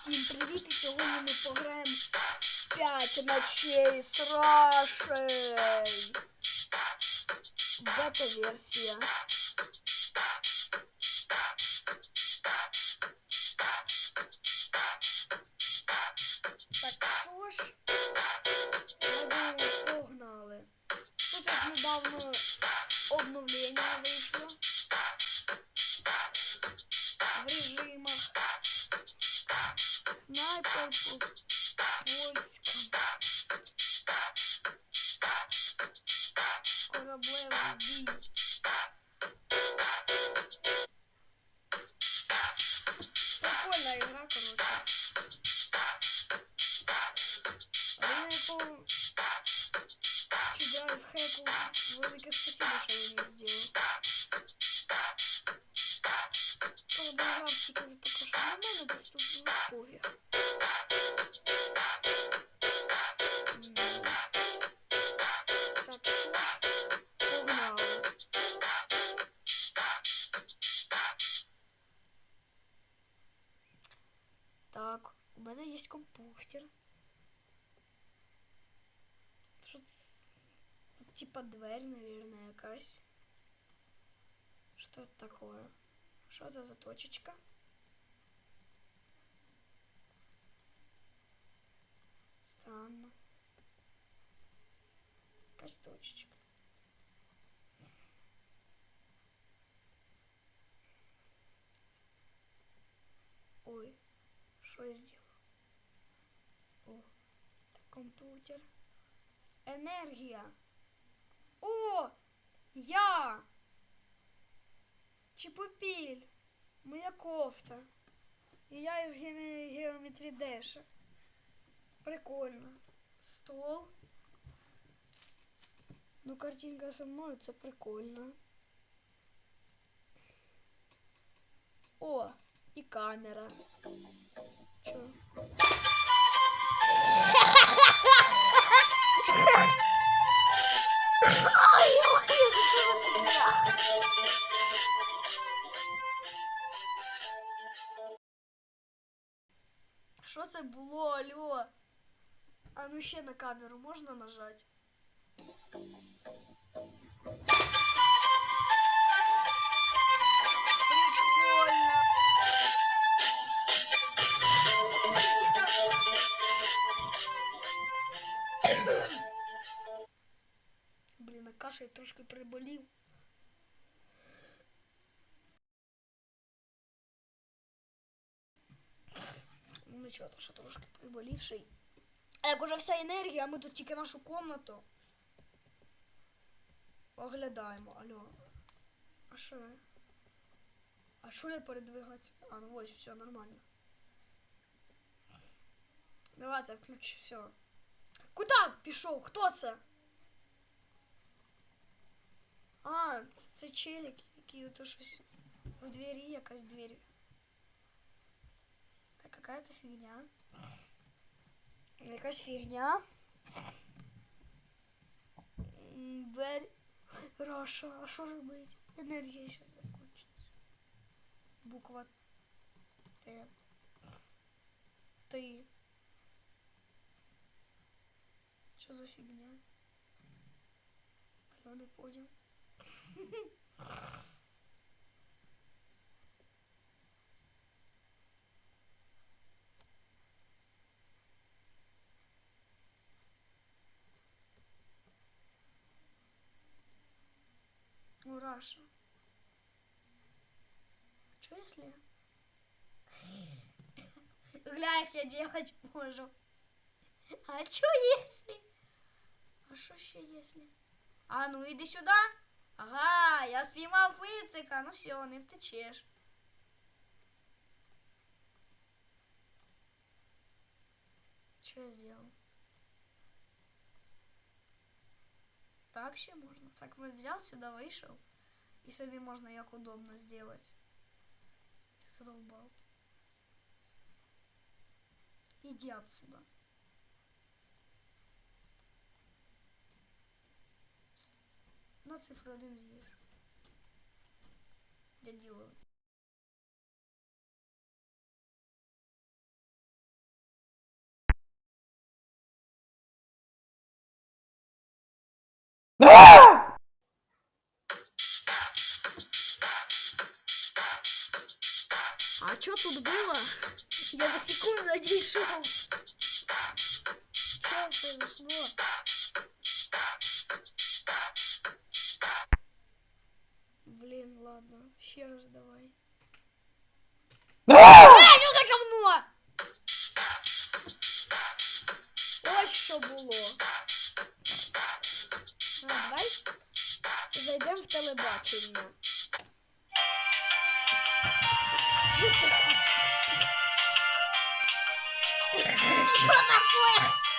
Всім привіт! І сьогодні ми пограємо 5 ночей з Рашей. Бета-версія. Він її зробив. Правда, тільки поки що мене доступно пофіг. М. Так, що ж, у мене є компухтер. Типа дверь, наверное, якась. Что это такое? Что за точечка? Странно. Якась точечка. Ой, що я сделал? О, компьютер. Енергія. О, я! Чепупіль. Моя кофта. І я із ге- геометрі Деша. Прикольно. Стол. Ну, картинка со мною це прикольно. О, і камера. Чо? ну ще на камеру можна нажати? Прикольно. Блін, а кашель трошки приболів. Ну нічого, то що трошки приболівший. Як уже вся енергія, а ми тут тільки нашу комнату. Оглядаємо, алло. А що? я? А що я передвигатися? А, ну ось, все нормально. Давайте, включи, все. Куда пішов? Хто це? А, це, це челік, який ото щось в двері, якась двері. Так, какая-то фигня. Якась фігня. М, Дверь. Раша, а що робить? Енергія зараз закончиться. Буква Т. Ти. Що за фігня? Я не понял. Раша. Что если? Гля, як я делать можу. А что если? А что еще если? А ну иди сюда. Ага, я спіймав пицика. Ну все, не втечеш. Что я сделал? Так ще можна. Так ви взяв сюди, вийшов. І собі можна як удобно зробити. Задолбал. Иди отсюда. На цифру один з'їж. Я делаю. Да! Что тут было? Я до секунды дійшов. Что произошло? Блин, ладно. Ще раз давай. Что такое? Что такое?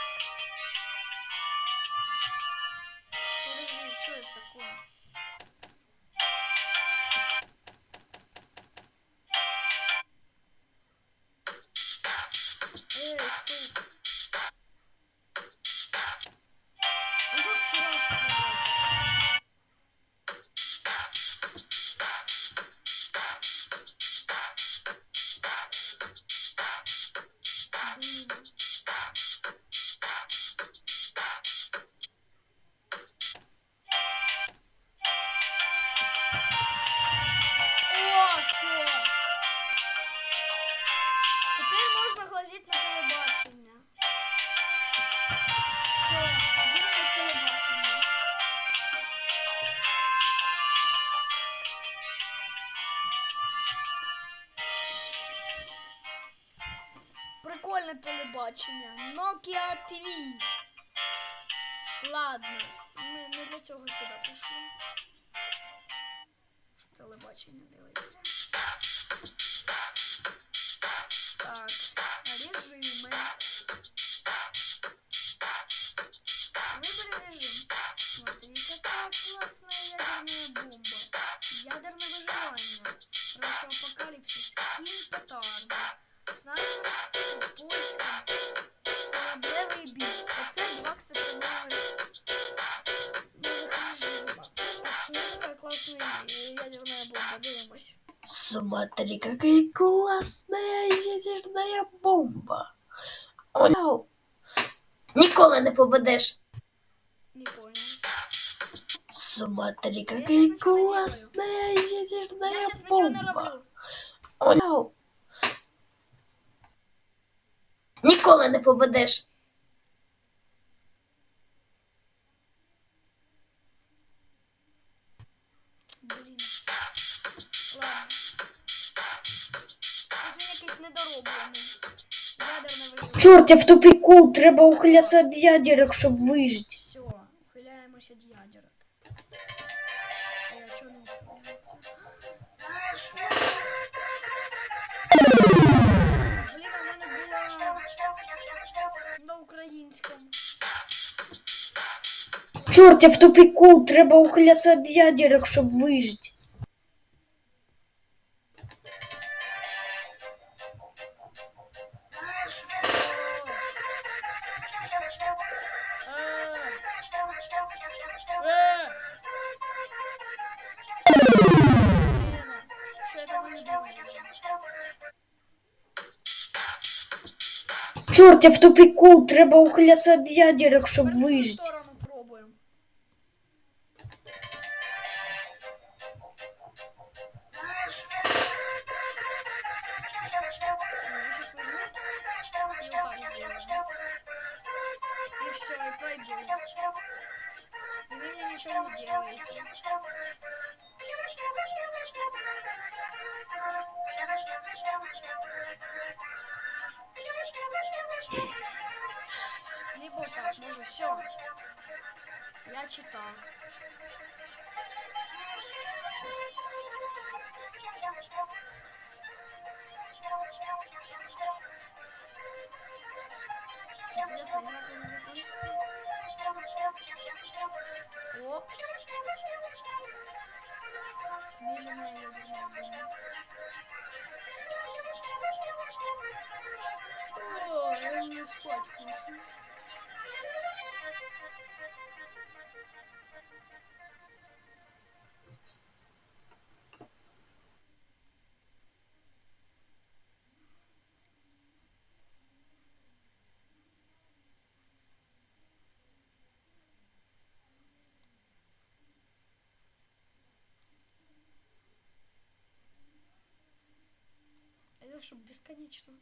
Nokia Ладно, ми не для цього сюди прийшли. Щоб телебачення дивитися. Так, режими. Выбери режим. Смотри, какая классная ядерная бомба. Ядерное выживание. Апокалипсис. Кінь петарди. Классная ядерная бомба. Дивимось. Смотри, какая классная ядерная бомба. О, Ніколи не попадеш. Не понял. Смотри, какая классная ядерная бомба. роблю. О, Ніколи не попадеш. Недороблений. Ядерне виявлення. Чорт, я в тупику, треба ухилятися від ядерок, щоб вижити. Все, ухиляємося від ядерок. А я чого не ухиляється? Блін, а в мене було на українському. Чорт, я в тупику, треба ухилятися від ядерок, щоб вижити. Чорт, я в тупику, треба ухилятися від ядерок, щоб Тепер в цю вижити. сторону пробуємо. Я щас возьму и вот так сделаю. И все, и пойду. И вы мне ничего не сделаете. Либо так, может, все. Я читал. Оп. О, я не спать хочу. Давай, бесконечно.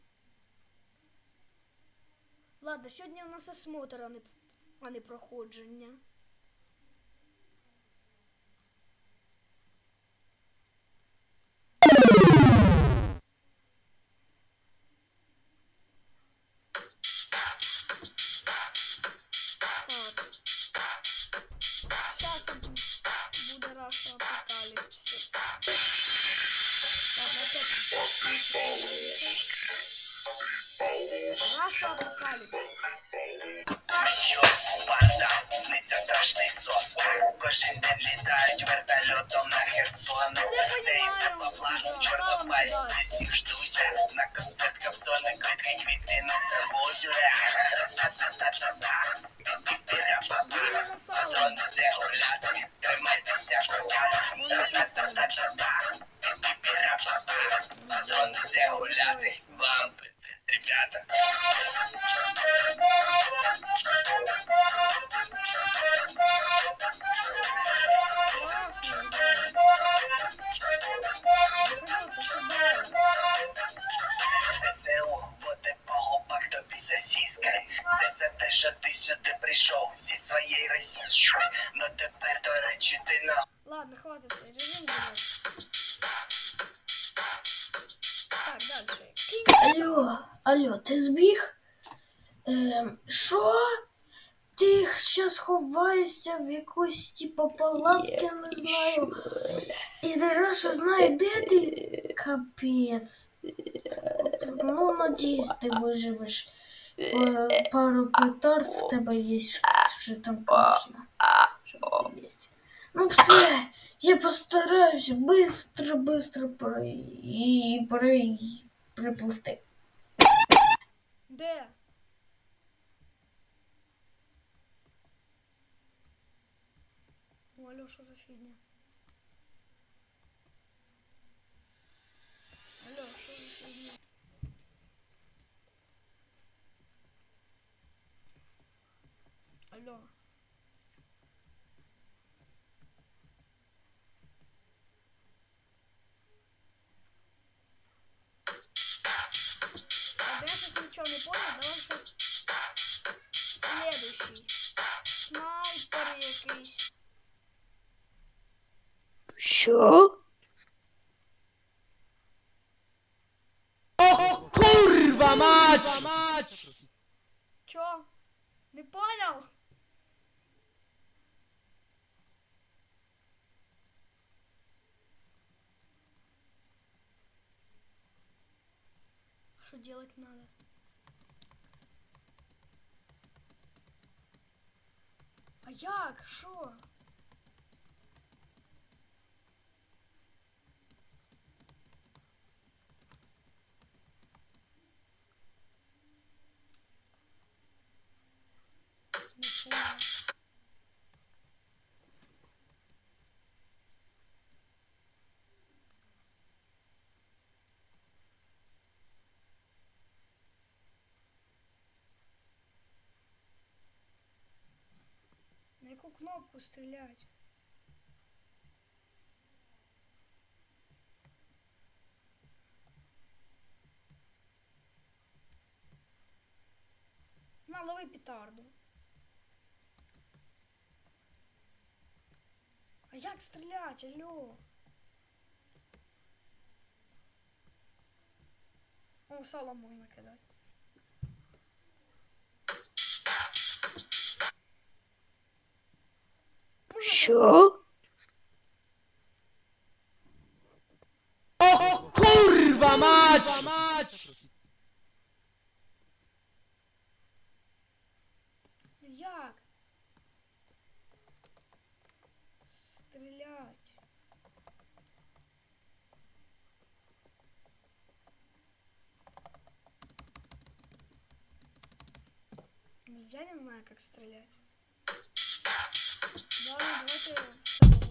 Ладно, сьогодні у нас осмотр, а не, а не проходження. Раша Апокаліпсис. Що своєї Росії. Ну тепер, до речі, ти на Ладно, хватит цей режим гулять. Так, дальше. Кинь. Алло, алло, ти збіг? Ем, що? Ти зараз ховаєшся в якусь типу палатки, я не знаю. І Раша знає, де ти? Капець. Ну, надіюсь, ти виживеш. Па- Пару петард в тебе є, що, там, конечно. Що це є. Ну все, я постараюся быстро, быстро при... при... припливти. Де? Алло, що за фігня? Алло, що за фігня? Алло. А я сейчас ничего не понял, давай ще следующий. Снайпер якийсь. Що? Kurwa mać! Чё? Не понял? Что делать надо? А як? Що? Яку кнопку стрілять? На, лови петарду. А як стрілять, алло? О, сало можна кидати. Що? Kurwa mać! Ну як? Стрілять. Я не знаю, как стрелять. Ладно, давайте в це погуляємо.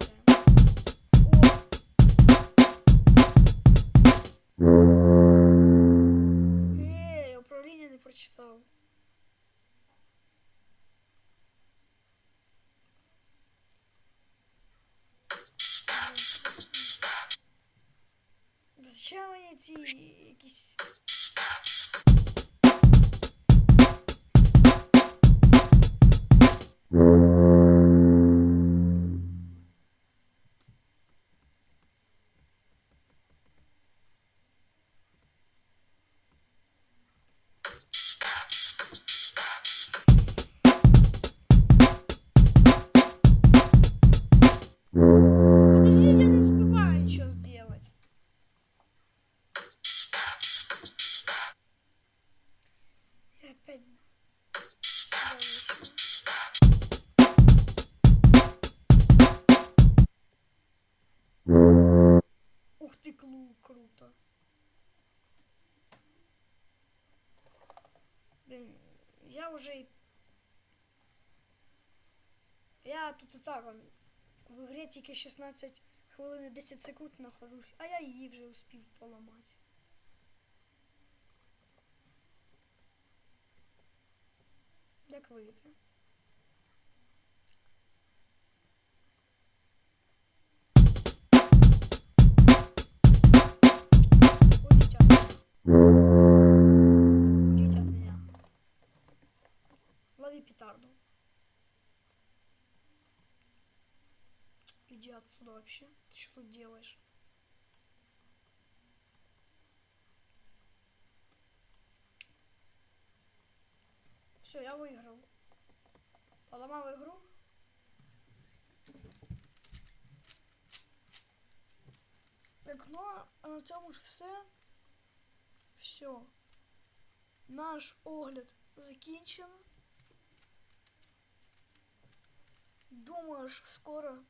Ты, клу, круто. Блин, я уже... Я тут і так, он, в ігрі тільки 16 хвилин і 10 секунд нахожусь, а я її вже успів поламати. Як вийти? Отсюда вообще. Ты что тут делаешь? Все, я выиграл. Поломал игру. Так, ну а на цьому ж все. Все. Наш огляд закінчено. Думаю, скоро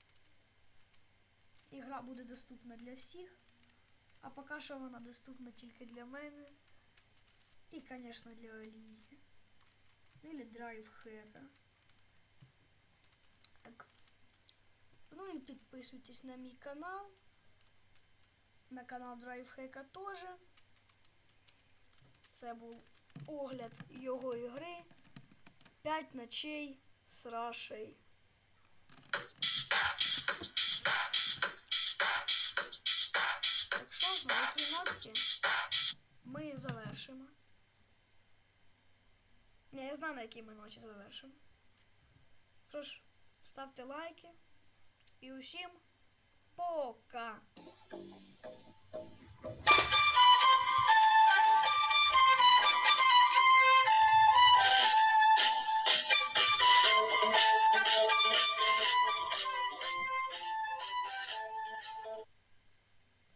ігра буде доступна для всіх. А поки що вона доступна тільки для мене. І, звісно, для Олії. Или драйвхека. Так. Ну і підписуйтесь на мій канал. На канал Драйвхека теж. Це був огляд його ігри. 5 ночей з Рашей. На якій ми ночі завершимо. Тож, ставте лайки. І усім пока!